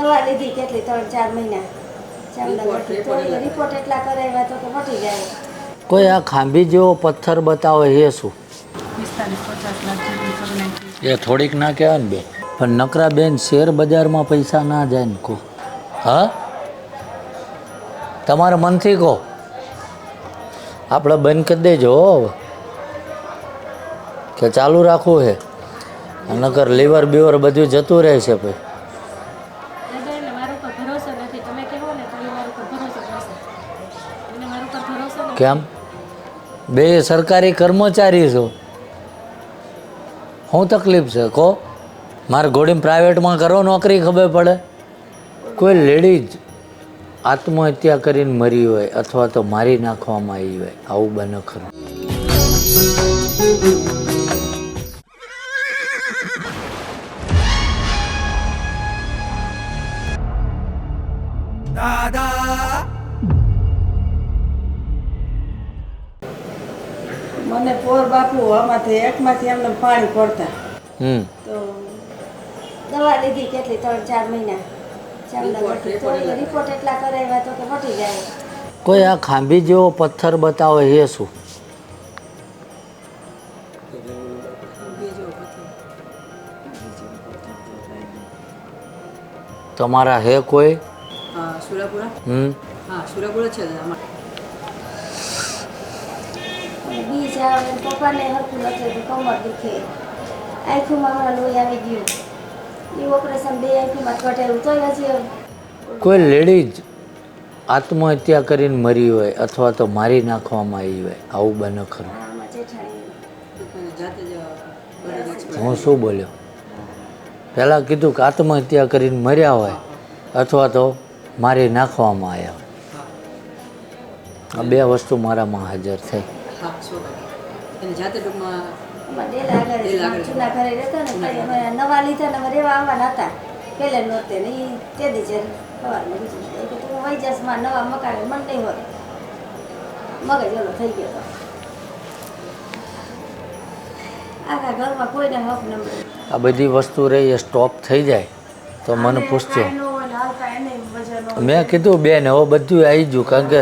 દવા લીધી કેટલી ત્રણ ચાર મહિના. રિપોર્ટ- રિપોર્ટ એટલા કરાવ્યા તો કે મટી જાય. કોઈ આ ખાંભી જેવો પથ્થર બતાવે એ શું? એ થોડીક ના કહેવાય ને બે. પણ નકરા બેન શેર બજારમાં પૈસા ના જાય ને કહો. હા? તમારા મનથી કહો. આપણે બંધ કરી દેજો હો કે ચાલુ રાખવું છે નકર લીવર બીવર બધું જતું રહેશે પછી દાદા એને મારા ઉપર ભરોસો નથી તમે કહો ને તો એ મારા ઉપર ભરોસો કરશે એને મારા ઉપર ભરોસો નથી કેમ બે સરકારી કર્મચારી છો. શું તકલીફ છે? કહો. મારે ઘોડીને પ્રાઇવેટમાં કરો, નોકરી ખબર પડે. કોઈ લેડીઝ આત્મહત્યા કરીને મરી હોય અથવા તો મારી નાખવામાં આવી હોય, આવું બને ખરું. આમાંથી એકમાંથી એમને પાણી પડતા. હમ. તો દવા લીધી કેટલી? ત્રણ ચાર મહિના. રિપોર્ટ એટલા કરાવ્યા તો કે મટી જાય. કોઈ આ ખાંભી જેવો પથ્થર બતાવે એ શું? તમારા હે કોઈ? સુરાપુરા? હમ. હા સુરાપુરા છે અમારે અને બીજ આવે પપ્પાને હરખું નથી તો કમર દુખે. આંખોમાં હમણાં લોહી આવી ગયું. એ ઓપરેશન બે આંખોમાં કઢેલું તોય હજી કોઈ લેડીઝ આત્મહત્યા કરીને મરી હોય અથવા તો મારી નાખવામાં આવી હોય આવું બને ખરું. હું શું બોલ્યો? પહેલાં કીધું કે આત્મહત્યા કરીને મર્યા હોય અથવા તો મારી નાખવામાં આવ્યા હોય. આ બે વસ્તુ મારામાં હાજર થઈ. હા સો ટકા એને જાતે ટૂંકમાં અમારા ડેલા આગળ ડેલા આગળ. જૂના ઘરે રહેતા ને અમે નવા લીધા ને રહેવા આવવાના હતા. પહેલે નહોતે ને એ તે દીજે સવારમાં બીજું તું વહી જાસમાં નવા મકાને મન નહીં હોય. મગજ ઓલો થઈ ગયો આખા ઘરમાં કોઈને હક ન મળે. આ બધી વસ્તુ રહી એ સ્ટોપ થઈ જાય. તો મને પૂછજો. મેં કીધું બેન હવે બધું આવી ગયું. કારણ કે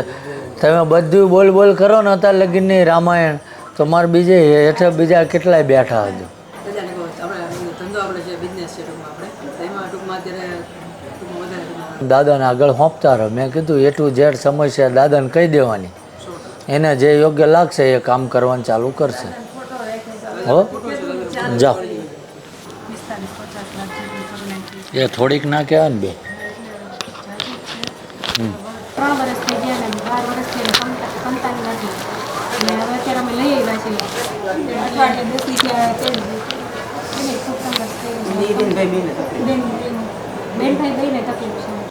તમે બધું બોલ બોલ કરો ને અત્યારે લગીનની રામાયણ તો મારે બીજે હેઠળ બીજા કેટલાય બેઠા હજુ. દાદાને આગળ હોંપતા રહો. મેં કીધું એટલું ઝેડ સમસ્યા દાદાને કહી દેવાની. એને જે યોગ્ય લાગશે એ કામ કરવાનું ચાલુ કરશે. હો? જાઓ. એ થોડીક ના કહેવાય ને બે ત્રણ વર્ષ થઈ ગયા ને બાર વર્ષથી કમતા નથી અને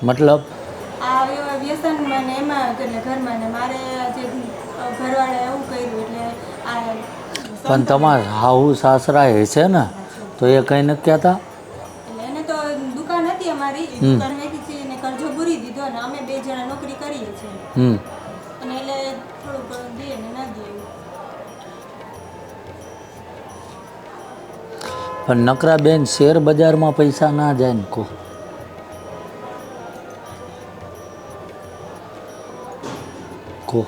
મતલબ? આ વ્યસનમાં ને એમાં એટલે ઘરમાં ને મારે જે ઘરવાળાએ એવું કર્યું એટલે આ પણ તમારા હાહુ સાસરા એ છે ને, તો એ કંઈ નથી કહેતા? એને તો દુકાન હતી અમારી દુકાન વેચી કરજો ભૂરી દીધો અને અમે બે જણા નોકરી કરીએ છીએ પણ નકરા બેન શેર બજારમાં પૈસા ના જાય ને કહો. કહો.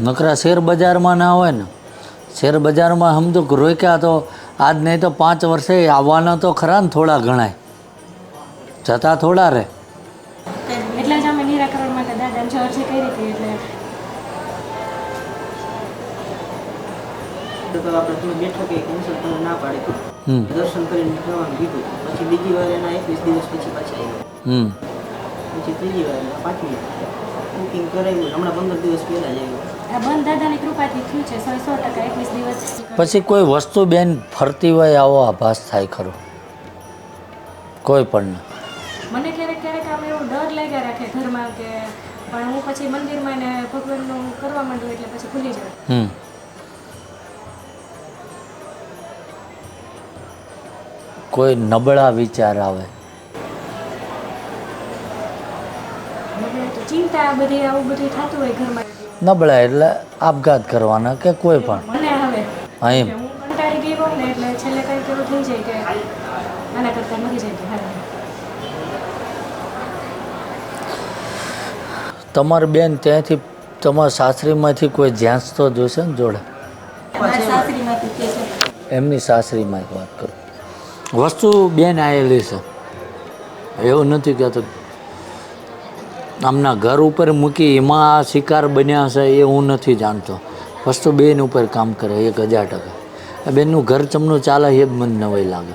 નકરા શેર બજારમાં ના હોય ને. શેર બજારમાં સમજો રોક્યા તો આજ નહીં તો પાંચ વર્ષે આવવાના તો ખરા ને થોડા ગણાય જતા થોડા રહે. તો તો આપણે થોડું બેઠકે કેન્સલ તમે ના પાડી. હમ. દર્શન કરીને જવાનું કીધું. પછી બીજી વાર એના એકવીસ દિવસ પછી પાછા આવ્યો પછી ત્રીજી વાર પાંચમી બુકિંગ કરાવ્યું હમણાં પંદર દિવસ પહેલાં જ આવ્યો બંધ દાદાની કૃપાથી થયું છે. સો સો ટકા એકવીસ દિવસ પછી કોઈ વસ્તુ બેન ફરતી હોય આવો આભાસ થાય ખરો. કોઈ પણ મને ક્યારેક ક્યારેક આમ એવું ડર લાગ્યા રાખે ઘરમાં કે પણ હું પછી મંદિરમાં ને ભગવાનનું કરવા માંડું એટલે પછી ભૂલી જાઉં. કોઈ નબળા વિચાર આવે. નબળા એટલે આપઘાત કરવાના કે કોઈ પણ? અહીં તમારી બેન ત્યાંથી તમારા સાસરીમાંથી કોઈ જ્યાંસ તો જોશે ને જોડે? એમની સાસરીમાં એક વાત કરું. વસ્તુ બેન આવેલી છે. એવું નથી કહેતો. આમના ઘર ઉપર મૂકી એમાં આ શિકાર બન્યા છે એ હું નથી જાણતો. વસ્તુ બેન ઉપર કામ કરે એક હજાર ટકા. બેનનું ઘર ચમનું ચાલે એ જ મને નવાઈ લાગે.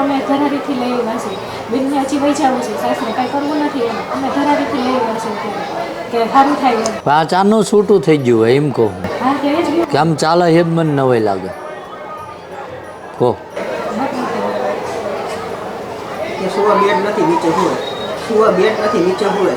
અમે ધરારીથી લઈ આવ્યા છે બેનને હજી વહી જવું છે. સાસરે કાંઈ કરવું નથી એમ. અમે ધરારીથી લઈ આવ્યા છે કે સારું થાય આ ચારનું છૂટું થઈ ગયું એમ કહું. કેમ ચાલે એ જ મને નવાઈ લાગે. કહો. સુવા બેડ નથી નીચે હુએ સુવા બેડ નથી નીચે હુએ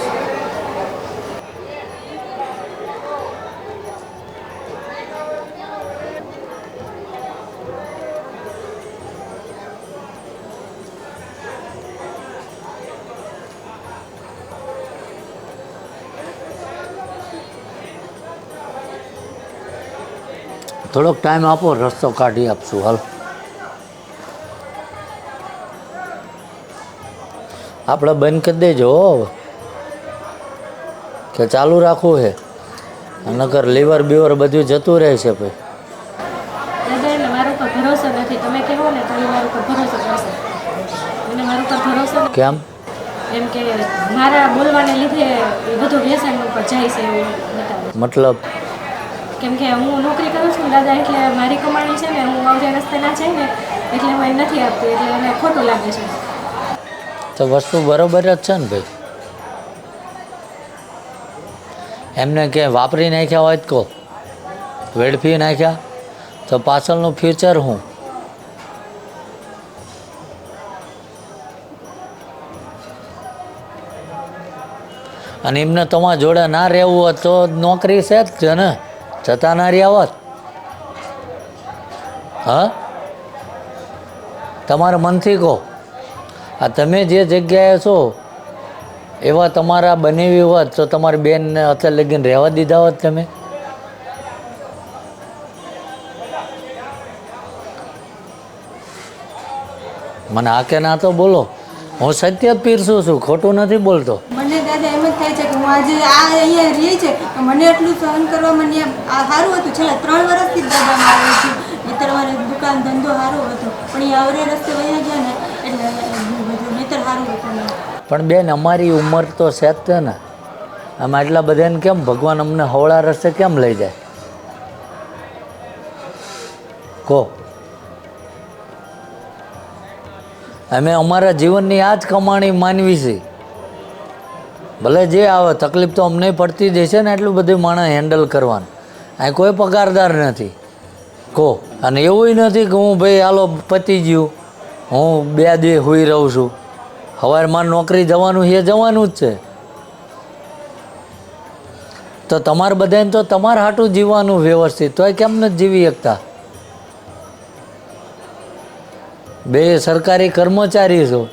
થોડોક ટાઈમ આપો રસ્તો કાઢી આપશું હાલ. આપણે બંધ કરી દેજો કે ચાલુ રાખવું છે. નકર લીવર બીવર બધું જતું રહે છે નથી. કેમ? એમ કે મારા બોલવાને લીધે બધું વ્યસન ઉપર જાય છે એવું મતલબ? કેમ કે હું નોકરી કરું છું દાદા એટલે મારી કમાણી છે ને હું આવડે રસ્તે ના જાય ને એટલે હું એમ નથી આપતી એટલે એને ખોટું લાગે છે. તો વસ્તુ બરોબર જ છે ને ભાઈ? એમને કે વાપરી નાખ્યા હોય કહો. વેડફી નાખ્યા. તો પાછળનું ફ્યુચર હું અને એમને તમારા જોડે ના રહેવું હોત તો નોકરી છે જ છે ને? જતા ના રહ્યા હોત? હા? તમારા મનથી કહો. આ તમે જે જગ્યાએ છો, એવા તમારા બનેવી હોત તો તમારી બેનને અત્યારે લગીને રહેવા દીધા હોત તમે? મને આ કે ના તો બોલો. હું સત્ય પીરસું છું ખોટું નથી બોલતો? મને દાદા એમ જ થાય છે કે હું આજે આ અહીંયા રહી છે મને એટલું સહન કરવા મને આ સારું હતું. છેલ્લા ત્રણ વર્ષથી દાદા આવું છું. નહીતર મારે દુકાન ધંધો સારો હતો. પણ એ આવરે રસ્તે વયા ગયા ને, એટલે પણ બેન, અમારી ઉંમર તો સેજ છે ને. આમ આટલા બધાને કેમ ભગવાન અમને હવળા રસ્તે કેમ લઈ જાય? કહો. અમે અમારા જીવનની આ જ કમાણી માનવી છે ભલે જે આવે, તકલીફ તો અમને પડતી જ છે ને એટલું બધું માણસ હેન્ડલ કરવાનું. અહીં કોઈ પગારદાર નથી. કહો. અને એવું નથી કે હું, ભાઈ, હાલો, પતી ગયું. હું બે દે હોઈ રહું છું. સવારમાં નોકરી જવાનું, એ જવાનું જ છે. તો તમારે બધાને તો તમારે હાટું જીવવાનું વ્યવસ્થિત. તોય કેમ નથી જીવી શકતા? બે સરકારી કર્મચારી છો.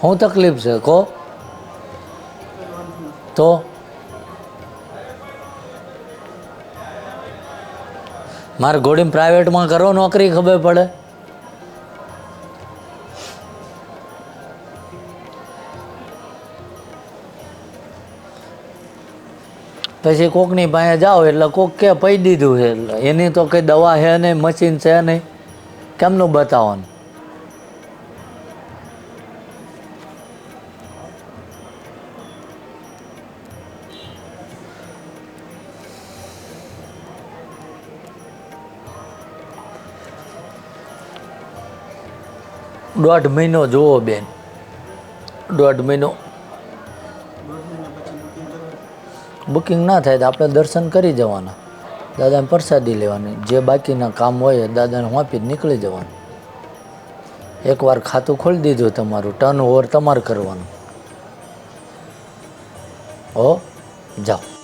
શું તકલીફ છે, કહો. તો? મારે ઘોડીને પ્રાઇવેટમાં કરો, નોકરી ખબર પડે. પછી કોકની પાસે જાઓ એટલે કોક કે પૈ દીધું છે. એટલે એની તો કંઈ દવા છે નહીં મશીન છે નહીં. કેમનું બતાવવાનું? દોઢ મહિનો જુઓ બેન. દોઢ મહિનો બુકિંગ ના થાય તો આપણે દર્શન કરી જવાના. દાદાને પ્રસાદી લેવાની. જે બાકીના કામ હોય દાદાને વાપી નીકળી જવાનું. એકવાર ખાતું ખોલી દીધું તમારું ટર્ન ઓવર તમારે કરવાનું. હો, જાઓ.